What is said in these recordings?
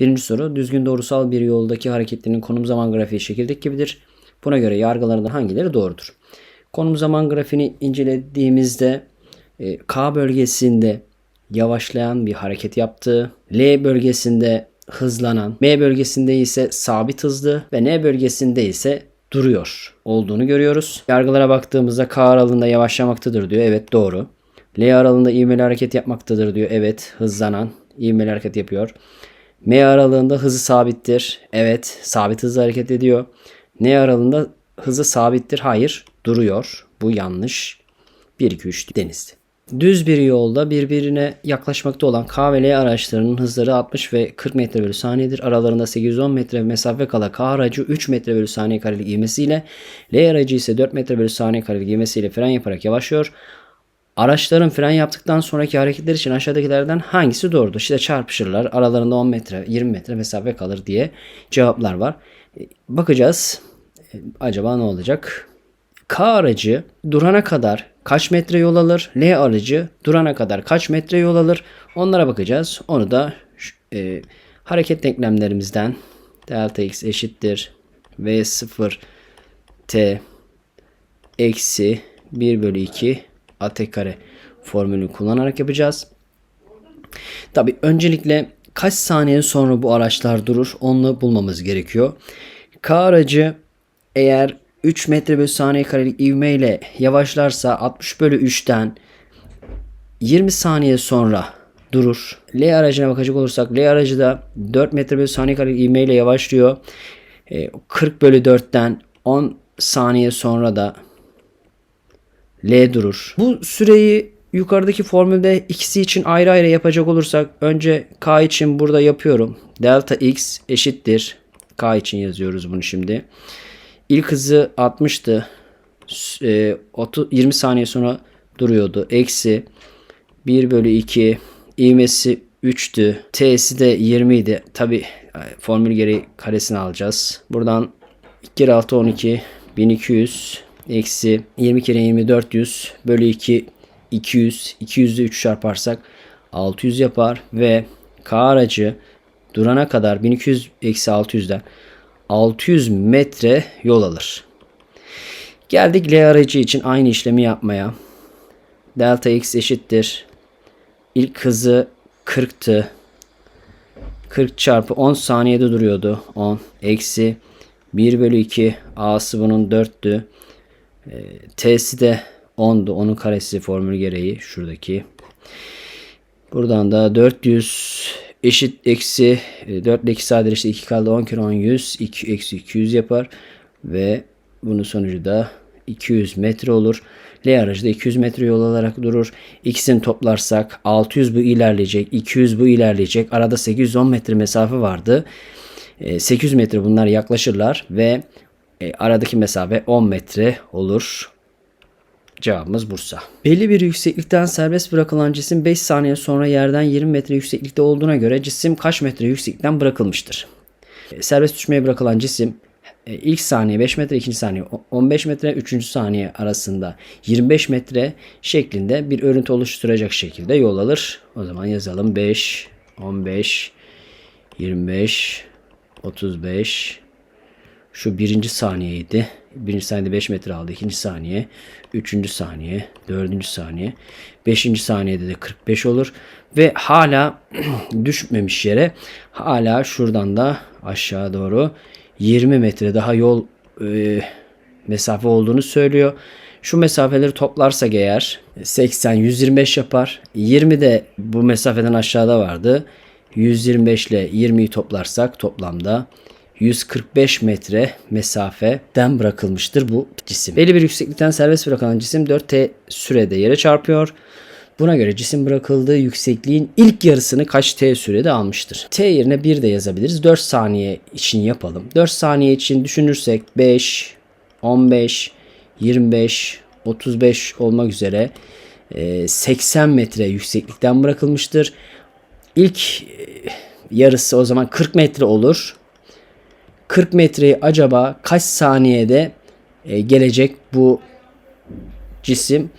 Birinci soru düzgün doğrusal bir yoldaki hareketlerin konum zaman grafiği şekildeki gibidir. Buna göre yargılarından hangileri doğrudur? Konum zaman grafiğini incelediğimizde e, K bölgesinde yavaşlayan bir hareket yaptığı, L bölgesinde hızlanan, M bölgesinde ise sabit hızlı ve N bölgesinde ise duruyor olduğunu görüyoruz. Yargılara baktığımızda K aralığında yavaşlamaktadır diyor. Evet doğru. L aralığında ivmeli hareket yapmaktadır diyor. Evet hızlanan ivmeli hareket yapıyor. M aralığında hızı sabittir. Evet sabit hızla hareket ediyor. N aralığında hızı sabittir. Hayır duruyor. Bu yanlış. 1 2 3 denizli. Düz bir yolda birbirine yaklaşmakta olan K ve L araçlarının hızları 60 ve 40 metre bölü saniyedir. Aralarında 810 metre mesafe kala K aracı 3 metre bölü saniye karelik ivmesiyle L aracı ise 4 metre bölü saniye karelik ivmesiyle fren yaparak yavaşlıyor. Araçların fren yaptıktan sonraki hareketler için aşağıdakilerden hangisi doğrudur? İşte çarpışırlar. Aralarında 10 metre, 20 metre mesafe kalır diye cevaplar var. E, Bakacağız. E, Acaba ne olacak? K aracı durana kadar kaç metre yol alır? L aracı durana kadar kaç metre yol alır? Onlara bakacağız. Onu da e, hareket denklemlerimizden delta x eşittir v0 t eksi 1 bölü 2 at kare formülünü kullanarak yapacağız. Tabi öncelikle kaç saniye sonra bu araçlar durur onu bulmamız gerekiyor. K aracı eğer 3 metre bölü saniye karelik ivmeyle yavaşlarsa 60 bölü 3'ten 20 saniye sonra durur. L aracına bakacak olursak L aracı da 4 metre bölü saniye karelik ivmeyle yavaşlıyor. E, 40 bölü 4'ten 10 saniye sonra da L durur. Bu süreyi yukarıdaki formülde ikisi için ayrı ayrı yapacak olursak önce K için burada yapıyorum. Delta X eşittir. K için yazıyoruz bunu şimdi. İlk hızı 60'tı. S- e, 30, 20 saniye sonra duruyordu. Eksi 1 bölü 2 ivmesi 3'tü. T'si de 20 idi. Tabi formül gereği karesini alacağız. Buradan 2 kere 6 12 1200 eksi 20 kere 20 400 bölü 2 200 200'de 3 çarparsak 600 yapar ve K aracı durana kadar 1200 eksi 600'den 600 metre yol alır. Geldik L aracı için aynı işlemi yapmaya. Delta x eşittir. İlk hızı 40'tı. 40 çarpı 10 saniyede duruyordu. 10 eksi 1 bölü 2 a'sı bunun 4'tü. E, t'si de 10'du. Onun karesi formülü gereği şuradaki. Buradan da 400 eşit eksi e, 4 ile 2 sadeleşti 2 kaldı 10 kere 10 100 2 eksi 200 yapar ve bunun sonucu da 200 metre olur. L aracı da 200 metre yol alarak durur. İkisini toplarsak 600 bu ilerleyecek, 200 bu ilerleyecek. Arada 810 metre mesafe vardı. E, 800 metre bunlar yaklaşırlar ve e, aradaki mesafe 10 metre olur. Cevabımız Bursa. Belli bir yükseklikten serbest bırakılan cisim 5 saniye sonra yerden 20 metre yükseklikte olduğuna göre cisim kaç metre yükseklikten bırakılmıştır? E, Serbest düşmeye bırakılan cisim e, ilk saniye 5 metre, ikinci saniye o- 15 metre, üçüncü saniye arasında 25 metre şeklinde bir örüntü oluşturacak şekilde yol alır. O zaman yazalım 5, 15, 25, 35, şu birinci saniyeydi. Birinci saniyede 5 metre aldı. ikinci saniye, üçüncü saniye, dördüncü saniye, beşinci saniyede de 45 olur. Ve hala düşmemiş yere hala şuradan da aşağı doğru 20 metre daha yol e, mesafe olduğunu söylüyor. Şu mesafeleri toplarsak eğer 80 125 yapar. 20 de bu mesafeden aşağıda vardı. 125 ile 20'yi toplarsak toplamda 145 metre mesafeden bırakılmıştır bu cisim. Belli bir yükseklikten serbest bırakılan cisim 4t sürede yere çarpıyor. Buna göre cisim bırakıldığı yüksekliğin ilk yarısını kaç t sürede almıştır? T yerine 1 de yazabiliriz. 4 saniye için yapalım. 4 saniye için düşünürsek 5, 15, 25, 35 olmak üzere e, 80 metre yükseklikten bırakılmıştır. İlk e, yarısı o zaman 40 metre olur. 40 metreyi acaba kaç saniyede e, gelecek bu cisim?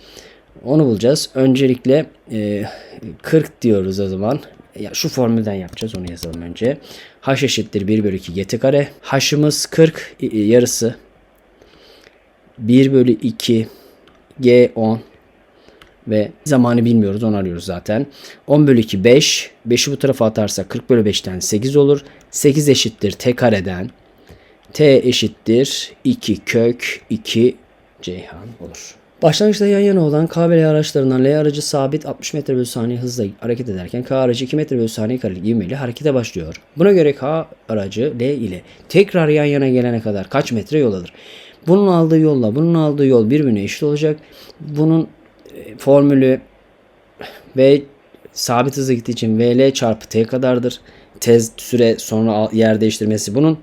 Onu bulacağız. Öncelikle e, 40 diyoruz o zaman. ya şu formülden yapacağız onu yazalım önce. H eşittir 1 bölü 2 gt kare. H'ımız 40 e, yarısı 1 bölü 2 G 10 ve zamanı bilmiyoruz onu arıyoruz zaten. 10 bölü 2 5. 5'i bu tarafa atarsak 40 bölü 5'ten 8 olur. 8 eşittir t kareden. T eşittir 2 kök 2 Ceyhan olur. Başlangıçta yan yana olan K ve L araçlarından L aracı sabit 60 metre bölü saniye hızla hareket ederken K aracı 2 metre bölü saniye karelik ivmeyle harekete başlıyor. Buna göre K aracı L ile tekrar yan yana gelene kadar kaç metre yol alır? Bunun aldığı yolla bunun aldığı yol birbirine eşit olacak. Bunun e, formülü V sabit hızla gittiği için VL çarpı T kadardır. T süre sonra yer değiştirmesi bunun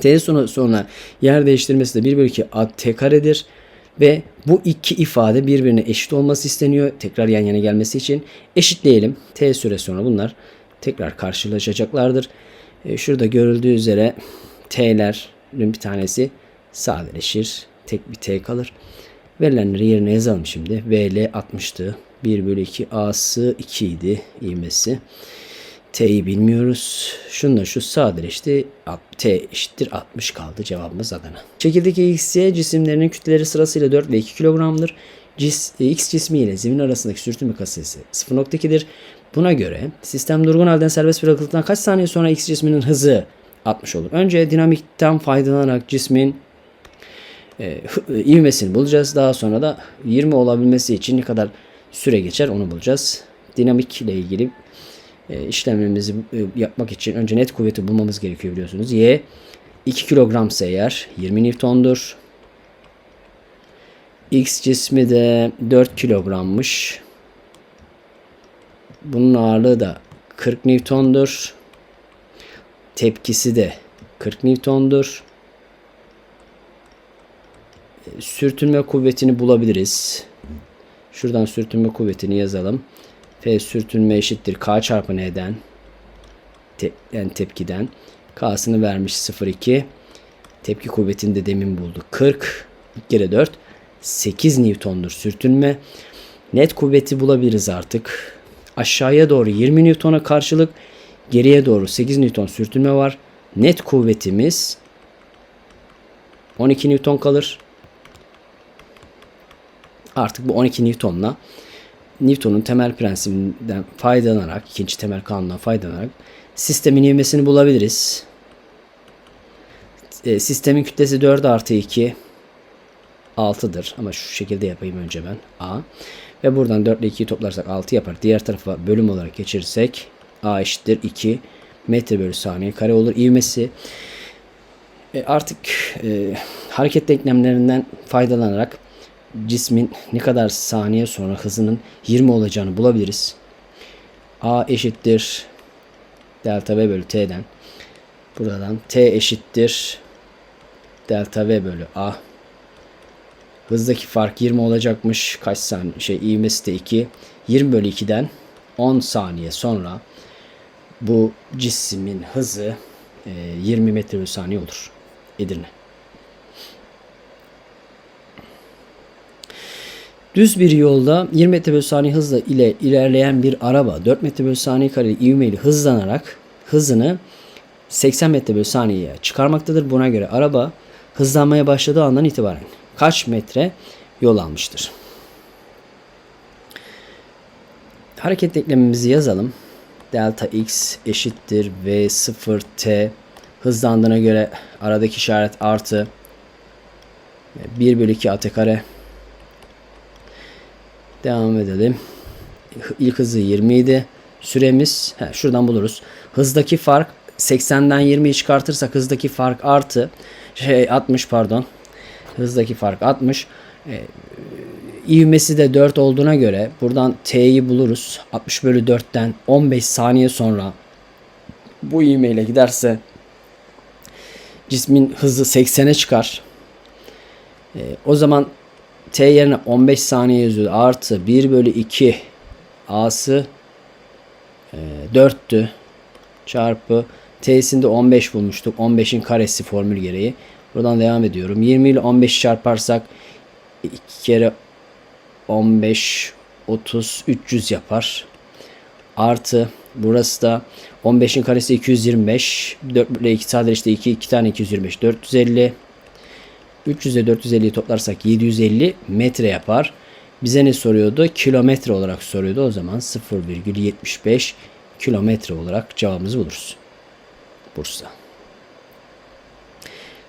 T sonra, sonra yer değiştirmesi de 1 bölü 2 T karedir. Ve bu iki ifade birbirine eşit olması isteniyor. Tekrar yan yana gelmesi için eşitleyelim. T süre sonra bunlar tekrar karşılaşacaklardır. E, şurada görüldüğü üzere T'lerin bir tanesi sadeleşir. Tek bir T kalır. Verilenleri yerine yazalım şimdi. VL 60'tı. 1 bölü 2 A'sı 2 idi ivmesi. T'yi bilmiyoruz. Şunla şu sadeleşti. T eşittir 60 kaldı. Cevabımız Adana. Çekirdeki X, Y cisimlerinin kütleleri sırasıyla 4 ve 2 kilogramdır. Cis, X cismi ile zemin arasındaki sürtünme kasesi 0.2'dir. Buna göre sistem durgun halden serbest bırakıldıktan kaç saniye sonra X cisminin hızı 60 olur. Önce dinamikten faydalanarak cismin e, ivmesini bulacağız. Daha sonra da 20 olabilmesi için ne kadar süre geçer onu bulacağız. Dinamik ile ilgili e, işlemimizi e, yapmak için önce net kuvveti bulmamız gerekiyor biliyorsunuz. Y 2 kilogramsa eğer 20 Newton'dur. X cismi de 4 kilogrammış. Bunun ağırlığı da 40 Newton'dur. Tepkisi de 40 Newton'dur. E, sürtünme kuvvetini bulabiliriz. Şuradan sürtünme kuvvetini yazalım. F sürtünme eşittir K çarpı N'den. Te, yani tepkiden. K'sını vermiş 0,2. Tepki kuvvetini de demin bulduk. 40. Bir kere 4. 8 Newton'dur sürtünme. Net kuvveti bulabiliriz artık. Aşağıya doğru 20 Newton'a karşılık geriye doğru 8 Newton sürtünme var. Net kuvvetimiz 12 Newton kalır. Artık bu 12 Newton'la Newton'un temel prensibinden faydalanarak, ikinci temel kanundan faydalanarak sistemin ivmesini bulabiliriz. E, sistemin kütlesi 4 artı 2 6'dır. Ama şu şekilde yapayım önce ben. A. Ve buradan 4 ile 2'yi toplarsak 6 yapar. Diğer tarafa bölüm olarak geçirirsek A eşittir 2 metre bölü saniye kare olur. İvmesi e, artık e, hareket denklemlerinden faydalanarak cismin ne kadar saniye sonra hızının 20 olacağını bulabiliriz. A eşittir delta V bölü T'den. Buradan T eşittir delta V bölü A. Hızdaki fark 20 olacakmış. Kaç saniye? Şey ivmesi de 2. 20 bölü 2'den 10 saniye sonra bu cismin hızı 20 metre bölü saniye olur. Edirne. Düz bir yolda 20 metre bölü saniye hızla ile ilerleyen bir araba 4 metre bölü saniye kareli ivmeyle hızlanarak hızını 80 metre bölü saniyeye çıkarmaktadır. Buna göre araba hızlanmaya başladığı andan itibaren kaç metre yol almıştır? Hareket denklemimizi yazalım. Delta x eşittir v 0 t hızlandığına göre aradaki işaret artı 1 bölü 2 at kare Devam edelim. İlk hızı 20 idi. Süremiz he, şuradan buluruz. Hızdaki fark 80'den 20'yi çıkartırsak hızdaki fark artı şey 60 pardon. Hızdaki fark 60. E, ivmesi de 4 olduğuna göre buradan T'yi buluruz. 60 bölü 4'ten 15 saniye sonra bu ivmeyle giderse cismin hızı 80'e çıkar. E, o zaman T yerine 15 saniye yazıyor. Artı 1 bölü 2 A'sı e, 4'tü. Çarpı T'sinde 15 bulmuştuk. 15'in karesi formül gereği. Buradan devam ediyorum. 20 ile 15 çarparsak 2 kere 15 30 300 yapar. Artı Burası da 15'in karesi 225. 4 ile 2 sadeleşti 2. 2 tane 225. 450. 300'e 450'yi toplarsak 750 metre yapar. Bize ne soruyordu? Kilometre olarak soruyordu. O zaman 0,75 kilometre olarak cevabımızı buluruz. Bursa.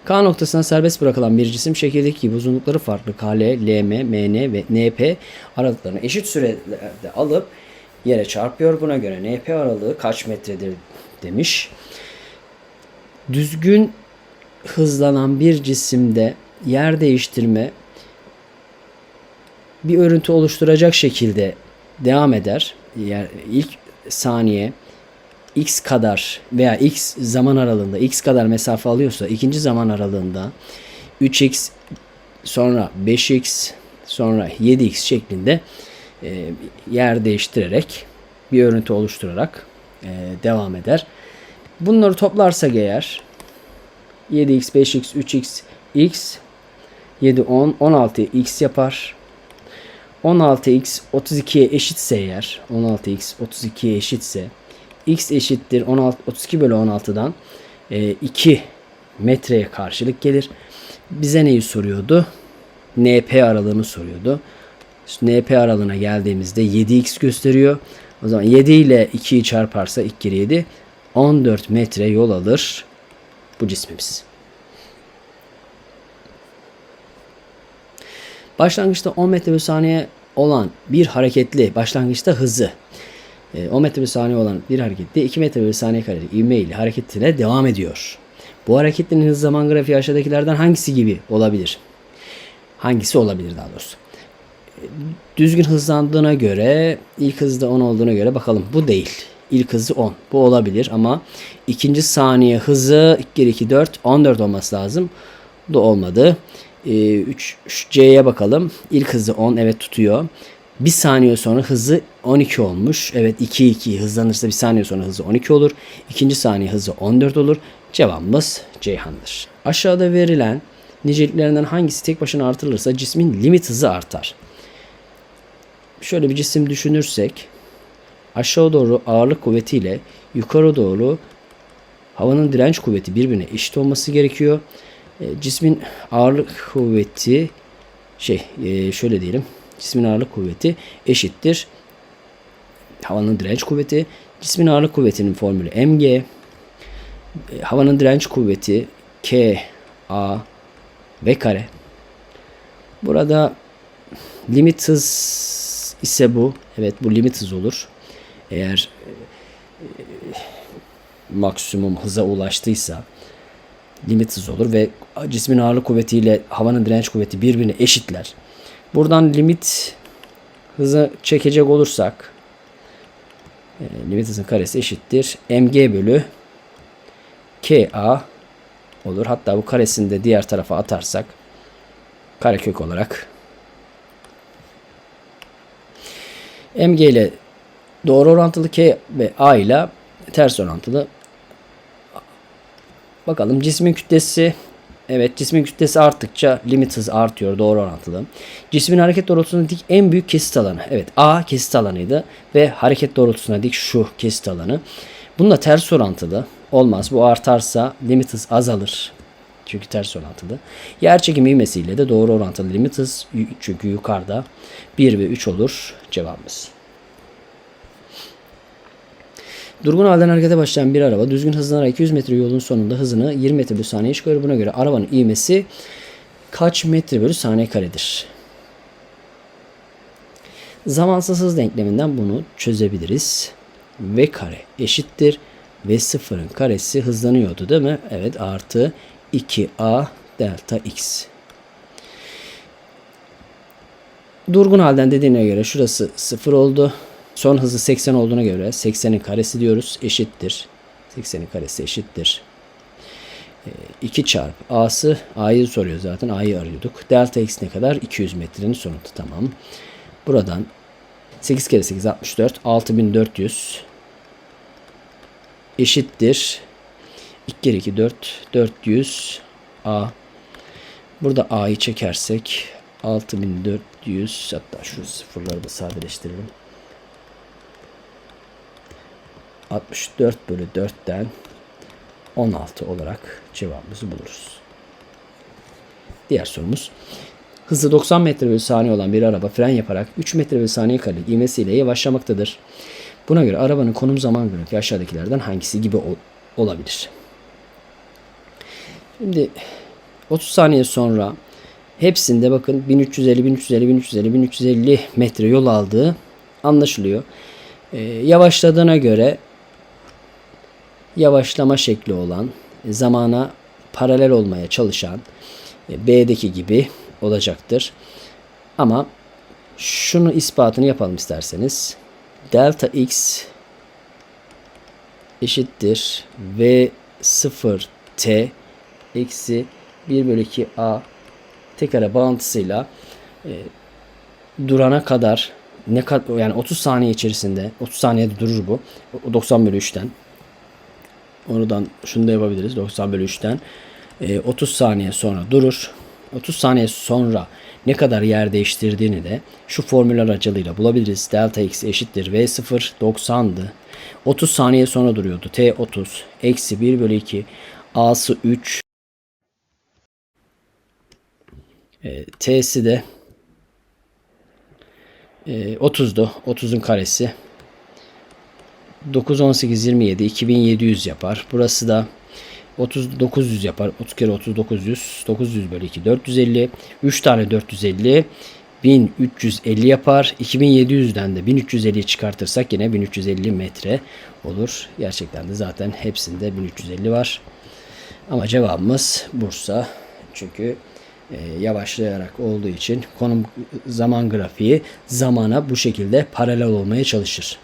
K noktasına serbest bırakılan bir cisim şekildeki gibi uzunlukları farklı KL, LM, MN ve NP aralıklarını eşit sürelerde alıp yere çarpıyor. Buna göre NP aralığı kaç metredir demiş. Düzgün hızlanan bir cisimde yer değiştirme bir örüntü oluşturacak şekilde devam eder. Yani ilk saniye x kadar veya x zaman aralığında x kadar mesafe alıyorsa ikinci zaman aralığında 3x sonra 5x sonra 7x şeklinde e, yer değiştirerek bir örüntü oluşturarak e, devam eder. Bunları toplarsak eğer 7x, 5x, 3x, x 7, 10, 16 x yapar. 16x 32'ye eşitse eğer 16x 32'ye eşitse x eşittir 16, 32 bölü 16'dan e, 2 metreye karşılık gelir. Bize neyi soruyordu? NP aralığını soruyordu. İşte NP aralığına geldiğimizde 7x gösteriyor. O zaman 7 ile 2'yi çarparsa 2 kere 7 14 metre yol alır bu cismimiz. Başlangıçta 10 metre bölü saniye olan bir hareketli başlangıçta hızı 10 metre bölü saniye olan bir hareketli 2 metre bölü saniye karelik ivme ile hareketine devam ediyor. Bu hareketlinin hız zaman grafiği aşağıdakilerden hangisi gibi olabilir? Hangisi olabilir daha doğrusu? Düzgün hızlandığına göre ilk hızda 10 olduğuna göre bakalım bu değil. İlk hızı 10. Bu olabilir ama ikinci saniye hızı 2 kere 2 4 14 olması lazım. Bu da olmadı. 3 C'ye bakalım. İlk hızı 10 evet tutuyor. Bir saniye sonra hızı 12 olmuş. Evet 2 2 hızlanırsa bir saniye sonra hızı 12 olur. İkinci saniye hızı 14 olur. Cevabımız Ceyhan'dır. Aşağıda verilen niceliklerinden hangisi tek başına artırılırsa cismin limit hızı artar. Şöyle bir cisim düşünürsek aşağı doğru ağırlık kuvvetiyle yukarı doğru havanın direnç kuvveti birbirine eşit olması gerekiyor. E, cismin ağırlık kuvveti şey e, şöyle diyelim. Cismin ağırlık kuvveti eşittir. Havanın direnç kuvveti. Cismin ağırlık kuvvetinin formülü mg. E, havanın direnç kuvveti k a v kare. Burada limit hız ise bu. Evet bu limit hız olur. Eğer maksimum hıza ulaştıysa limit hız olur ve cismin ağırlık kuvvetiyle havanın direnç kuvveti birbirine eşitler. Buradan limit hızı çekecek olursak e, limit hızın karesi eşittir. mg bölü ka olur. Hatta bu karesini de diğer tarafa atarsak karekök olarak mg ile doğru orantılı k ve a ile ters orantılı Bakalım cismin kütlesi Evet cismin kütlesi arttıkça limit hız artıyor doğru orantılı. Cismin hareket doğrultusuna dik en büyük kesit alanı. Evet A kesit alanıydı ve hareket doğrultusuna dik şu kesit alanı. Bununla ters orantılı olmaz. Bu artarsa limit hız azalır. Çünkü ters orantılı. Yer çekimi ivmesiyle de doğru orantılı limit hız çünkü yukarıda 1 ve 3 olur cevabımız. Durgun halden harekete başlayan bir araba düzgün hızlanarak 200 metre yolun sonunda hızını 20 metre bölü saniye çıkarıyor. Buna göre arabanın ivmesi kaç metre bölü saniye karedir? Zamansız hız denkleminden bunu çözebiliriz. V kare eşittir. V sıfırın karesi hızlanıyordu değil mi? Evet artı 2A delta X. Durgun halden dediğine göre şurası sıfır oldu. Son hızı 80 olduğuna göre 80'in karesi diyoruz eşittir. 80'in karesi eşittir. 2 çarp A'sı A'yı soruyor zaten. A'yı arıyorduk. Delta X ne kadar? 200 metrenin sonunda tamam. Buradan 8 kere 8 64 6400 eşittir. 2 kere 2 4 400 A. Burada A'yı çekersek 6400 hatta şu sıfırları da sadeleştirelim. 64 bölü 4'ten 16 olarak cevabımızı buluruz. Diğer sorumuz. Hızı 90 metre bölü saniye olan bir araba fren yaparak 3 metre bölü saniye karelik ivmesiyle yavaşlamaktadır. Buna göre arabanın konum zaman grafiği aşağıdakilerden hangisi gibi ol- olabilir? Şimdi 30 saniye sonra hepsinde bakın 1350, 1350, 1350, 1350 metre yol aldığı anlaşılıyor. Ee, yavaşladığına göre yavaşlama şekli olan e, zamana paralel olmaya çalışan e, B'deki gibi olacaktır. Ama şunu ispatını yapalım isterseniz. Delta x eşittir v 0 t eksi 1 bölü 2 a tek kare bağıntısıyla e, durana kadar ne kadar yani 30 saniye içerisinde 30 saniyede durur bu. O 90 bölü 3'ten. Oradan şunu da yapabiliriz. 90 bölü 3'ten. E, 30 saniye sonra durur. 30 saniye sonra ne kadar yer değiştirdiğini de şu formül aracılığıyla bulabiliriz. Delta x eşittir v0 90'dı. 30 saniye sonra duruyordu. T 30 eksi 1 bölü 2 a'sı 3 e, t'si de e, 30'du. 30'un karesi 9 18 27 2700 yapar. Burası da 30 900 yapar. 30 kere 30 900. 900 bölü 2 450. 3 tane 450 1350 yapar. 2700'den de 1350'yi çıkartırsak yine 1350 metre olur. Gerçekten de zaten hepsinde 1350 var. Ama cevabımız Bursa. Çünkü e, yavaşlayarak olduğu için konum zaman grafiği zamana bu şekilde paralel olmaya çalışır.